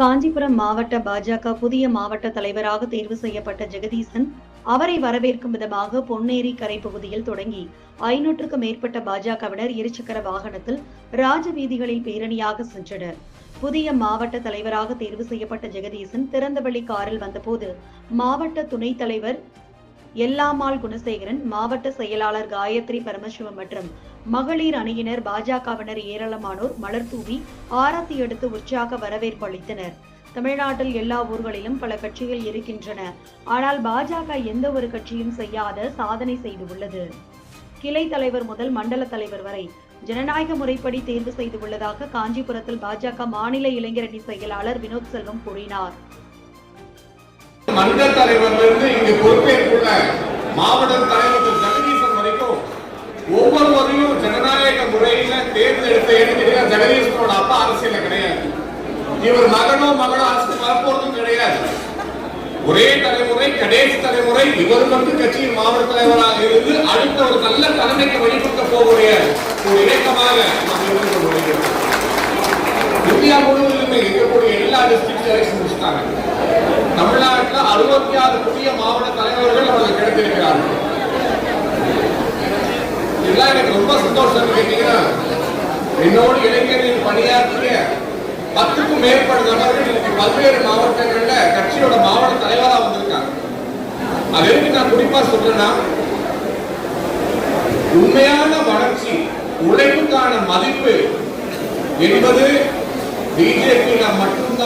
காஞ்சிபுரம் மாவட்ட பாஜக புதிய மாவட்ட தலைவராக தேர்வு செய்யப்பட்ட ஜெகதீசன் அவரை வரவேற்கும் விதமாக பொன்னேரி கரை பகுதியில் தொடங்கி ஐநூற்றுக்கும் மேற்பட்ட பாஜகவினர் இருசக்கர வாகனத்தில் ராஜவீதிகளில் பேரணியாக சென்றனர். புதிய மாவட்ட தலைவராக தேர்வு செய்யப்பட்ட ஜெகதீசன் திறந்தவெளி காரில் வந்தபோது மாவட்ட துணைத் தலைவர் எல்லாமால் குணசேகரன் மாவட்ட செயலாளர் காயத்ரி பரமசிவம் மற்றும் மகளிர் அணியினர் பாஜகவினர் ஏராளமானோர் மலர் தூவி ஆரத்தி எடுத்து உற்சாக வரவேற்பு அளித்தனர். தமிழ்நாட்டில் எல்லா ஊர்களிலும் பல கட்சிகள் இருக்கின்றன. ஆனால் பாஜக எந்த ஒரு கட்சியும் செய்யாத சாதனை செய்துள்ளது. கிளை தலைவர் முதல் மண்டல தலைவர் வரை ஜனநாயக முறைப்படி தேர்வு செய்துள்ளதாக காஞ்சிபுரத்தில் பாஜக மாநில இளைஞரணி செயலாளர் வினோத் செல்வம் கூறினார். மண்டல தலைவர்ல இங்கு மாவட்ட தலைவர் திரு. ஜெகதீசன் வரைக்கும் ஒவ்வொருவரையும் ஜனநாயக முறையில தேர்ந்தெடுத்த எடுத்துக்கிட்டா ஜெகதீசனோட அப்பா அரசியல கிடையாது. இவர் மகனோ மகளோ அரசு வரப்போறதும் கிடையாது. ஒரே தலைமுறை கடைசி தலைமுறை இவர் மட்டும் கட்சியின் மாவட்ட தலைவராக இருந்து அடுத்த ஒரு நல்ல தலைமைக்கு வழிபடுத்த போகக்கூடிய ஒரு இயக்கமாக இந்தியா முழுவதிலுமே இருக்கக்கூடிய எல்லா டிஸ்ட்ரிக்ட் எலெக்ஷன் முடிச்சிட்டாங்க. தமிழ்நாட்டில் அறுபத்தி ஆறு புதிய மாவட்ட தலைவர்கள் அவர்கள் இதெல்லாம் எனக்கு ரொம்ப சந்தோஷம் கேட்டீங்கன்னா என்னோடு இளைஞர்கள் பணியாற்றிய பத்துக்கும் மேற்பட்ட நபர்கள் இன்னைக்கு பல்வேறு மாவட்டங்கள்ல கட்சியோட மாவட்ட தலைவரா வந்திருக்காங்க. அது எதுக்கு நான் குறிப்பா சொல்றேன்னா உண்மையான வளர்ச்சி உழைப்புக்கான மதிப்பு என்பது பிஜேபியில மட்டும்தான்.